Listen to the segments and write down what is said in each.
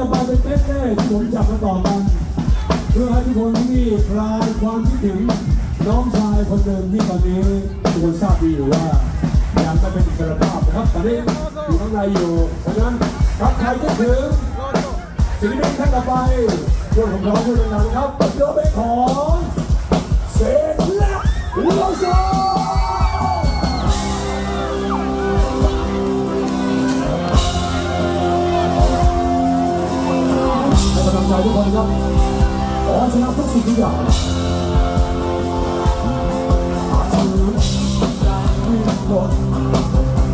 จะไปเป็นเต๊ะเลยที่ผมจับมาต่อกันเพื่อให้ทุกคนที่นี่คลายความคิดถึงน้องชายคนเดิมที่ตอนนี้ทุกคนทราบดีอยู่ว่าอยากจะเป็นอิสระภาพนะครับตอนนี้อยู่ข้างในอยู่เพราะฉะนั้นครับใครคิดถึงศิลปินท่านต่อไปช่วยผมร้องด้วยนะครับเปิดเจอไปของร็จแล้ะอุลโซ 날도 거리가 언제나 뻗치기가 아주 힘들고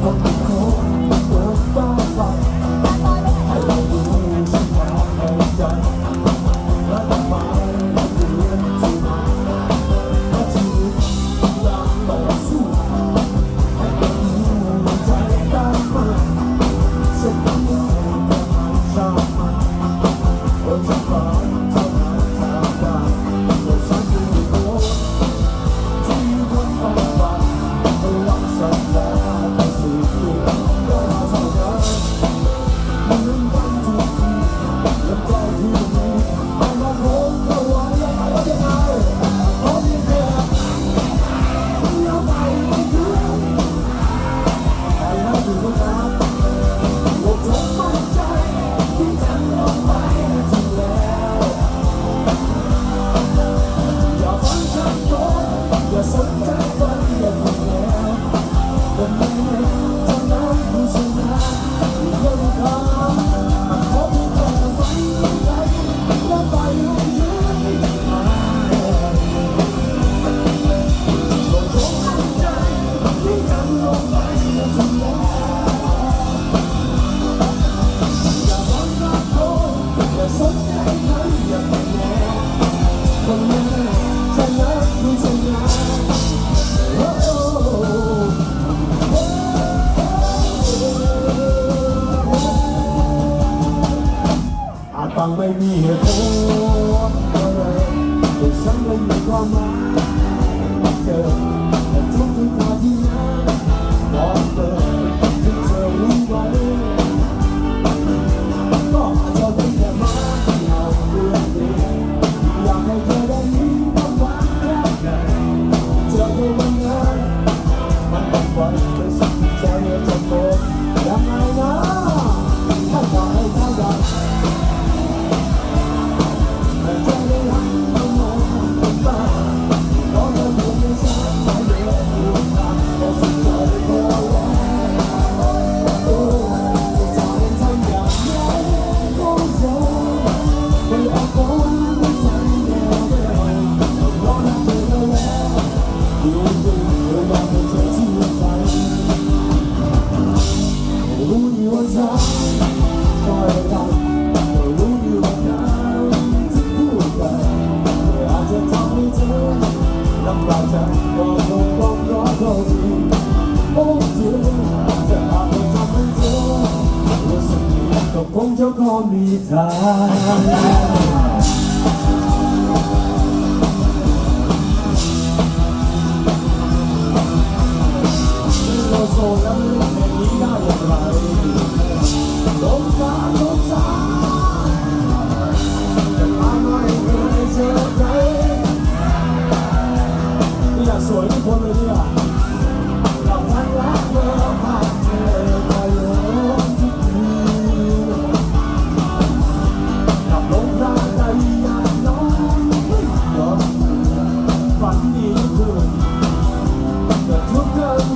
어둡고 Oh. した。mudando.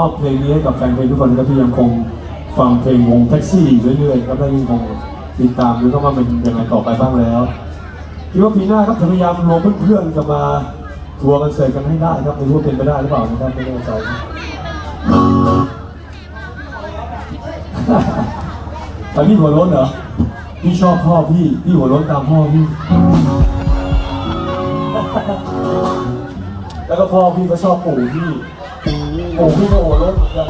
มอบเพลงนี้ให้กับแฟนเพลงทุกคนนะครับที่ยังคงฟังเพลงวงแท็กซี่เรื่อยๆครับและยังคงติดตามดูก็ว่าเป็นยังไงต่อไปบ้างแล้วคิดว่าปีหน้าครับจะพยายามรวมเพื่อนๆกันมาทัวร์คอนเสิร์ตกันให้ได้ครับไม่รู้ว่าเป็นไปได้หรือเปล่านะครับไม่แน่ใจแต่พี่หัวโล้นเหรอพี่ชอบพ่อพี่พี่หัวโล้นตามพ่อพี่ แล้วก็พ่อพี่ก็ชอบปู่พี่ ปู่พี่ก็โอรสเหมือนกัน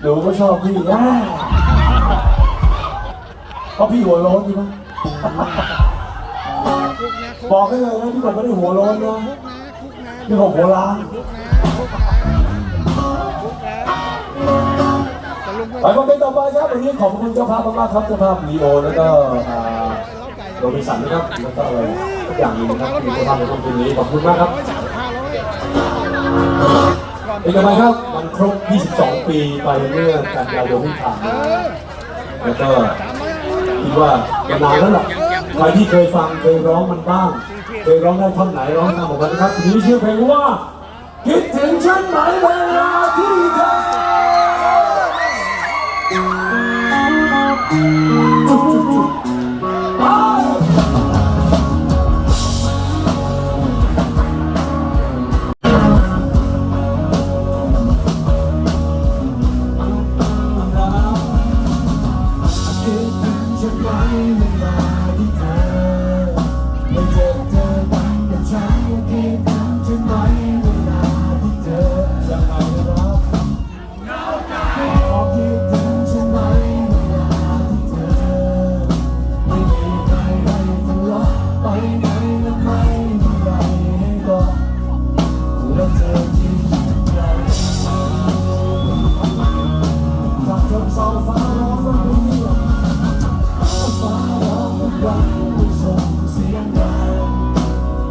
หนูก็ชอบพี่แย่เพราะพี่หัวโล้นใช่ไหมบอกให้เลยนะที่ผมไม่ได้หัวโล้นนะนี่ผมหัวล้านไปมเป็นต่อไปครับวันนี้ขอบคุณเจ้าภาพมากๆครับเจ้าภาพลีโอแล้วก็โรบินสันนะครับแล้วก็อะไรทุกอย่างนี้นะครับที่เจ้าภาพในค่ำคืนนี้ขอบคุณมากครับ เป็นยังไงครับมันครบ 22 ปีไปเมื่อกันยายนที่ผ่านมาแล้วก็คิดว่ากันนานแล้วล่ะใครที่เคยฟังเคยร้องมันบ้าง เคยร้องได้ท่อนไหนร้องตามผมกันนะครับทีนี้ชื่อเพลงว่า คิดถึงฉันไหมเวลาที่เธอ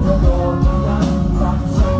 和我一样在追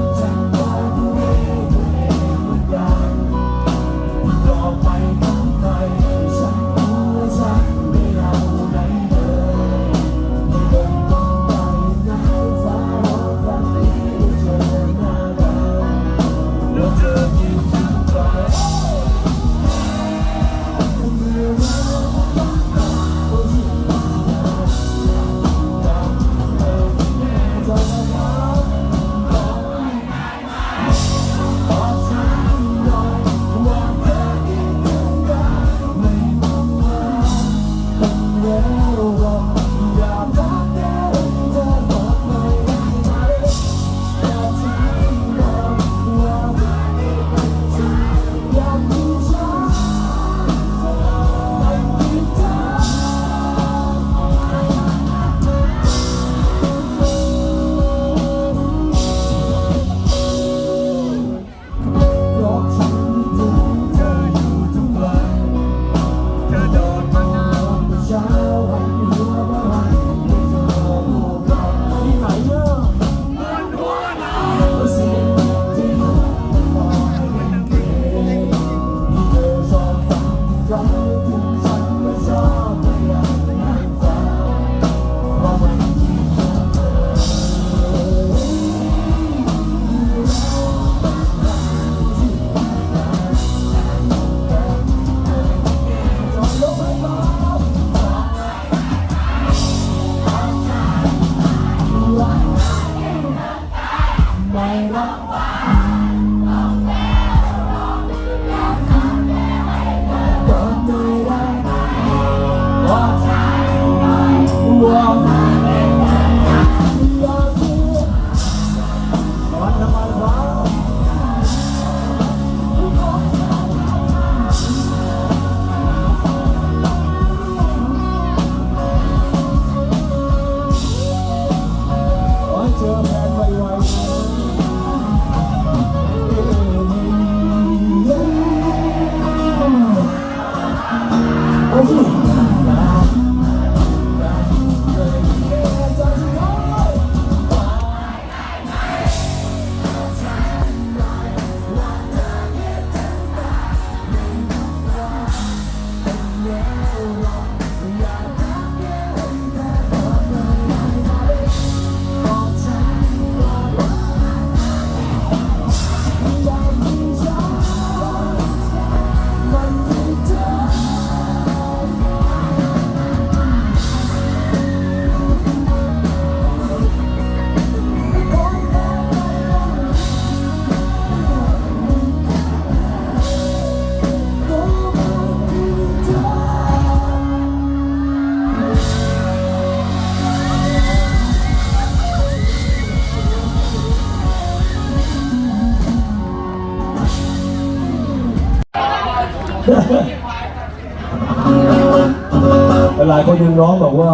หลายคนยังร้องบอกว่า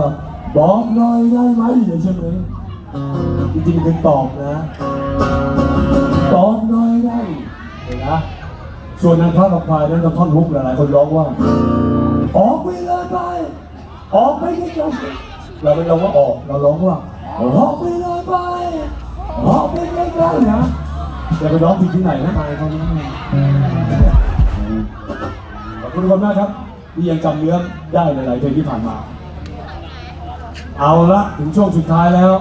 บอกหน่อยได้ไหมอย่างเช่นนี้จริงๆคือตอบนะ ตอบหน่อยได้เห็นนะส่วนนางพระกับควายนั้นท่อนฮุกหลายๆคนร้องว่า ออกไปเลยไป ออกไปไกลๆเราไม่ร้องว่าออก เราร้องว่า ออกไปเลยไป ออกไปไกลๆนะอย่าไปร้องผิดที่ไหนนะไปเขาเนี้ข คุณทุกคนมากครับที่ยังจำเนื้อได้หลายๆเพลงที่ผ่านมา เอาละถึงช่วงสุดท้ายแล้ว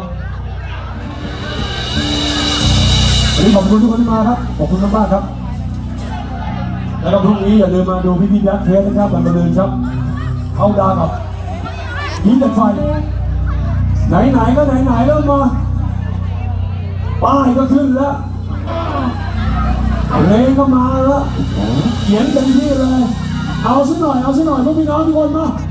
วันนี้ขอบคุณทุกคนที่มาครับ ขอบคุณมากๆครับ แล้วก็พรุ่งนี้อย่าลืมมาดูพี่พี่ยักษ์เทสนะครับวันมะรืนครับ เข้าดาวกับยิ้มจากไฟไหนๆก็ไหนๆแล้วมาป้ายก็ขึ้นแล้วเพลงก็มาแล้วเขียนเต็มที่เลย เอาซะหน่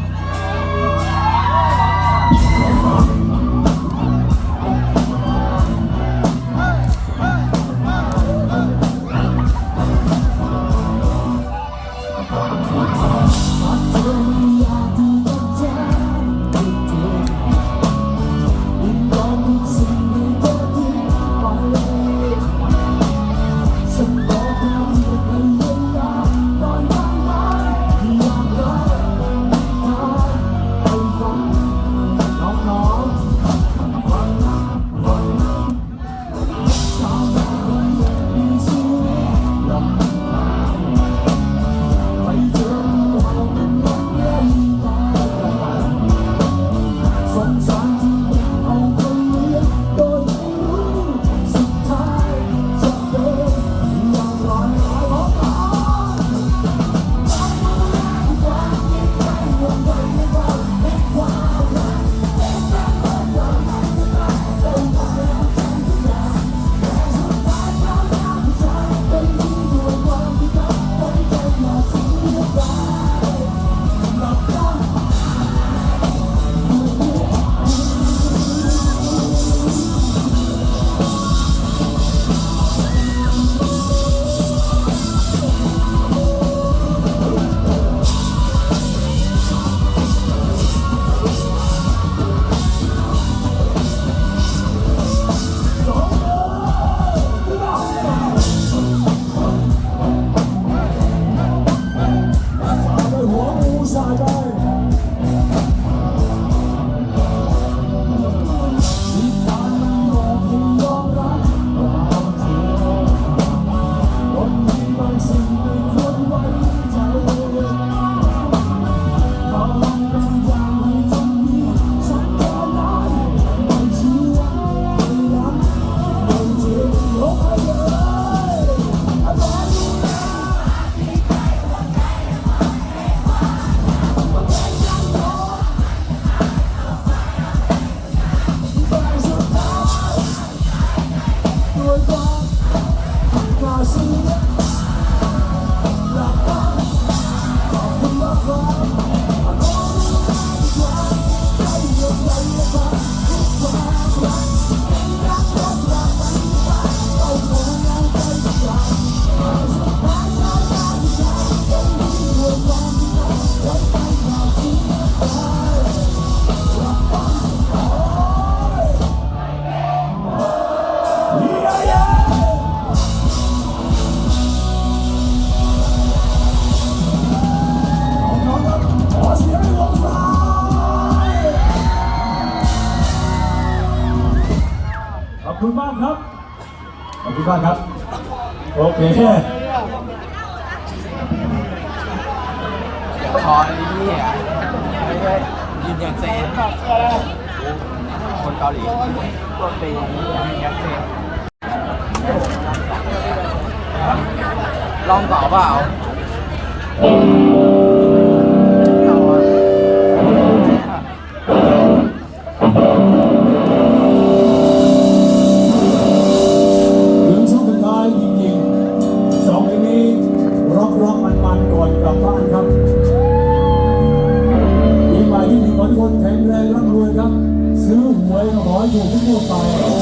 คุณมากครับ ขอบคุณมากครับ โอเคคอยนี่อะไม่ใช่ยินอย่างเซนคนเกาหลีตัวปียินอย่างเซนลองต่อเปล่าเอา วยข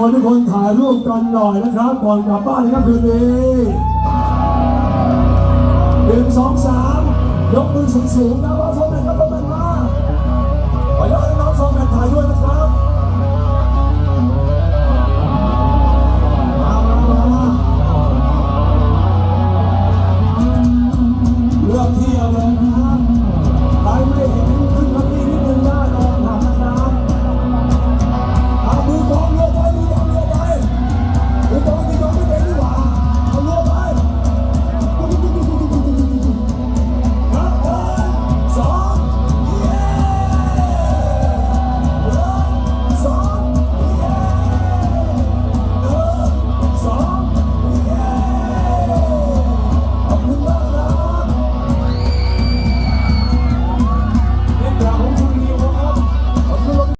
วนทุกคนถ่ายรูปกันหน่อยนะครับ ก่อนกลับบ้านครับคืนนี้หนึ่งสองสามยกมือสูงๆนะว่าโมนไหนครับโซนไหนมาขออนุญาน้องสซนไหนถ่ายด้วยนะครับ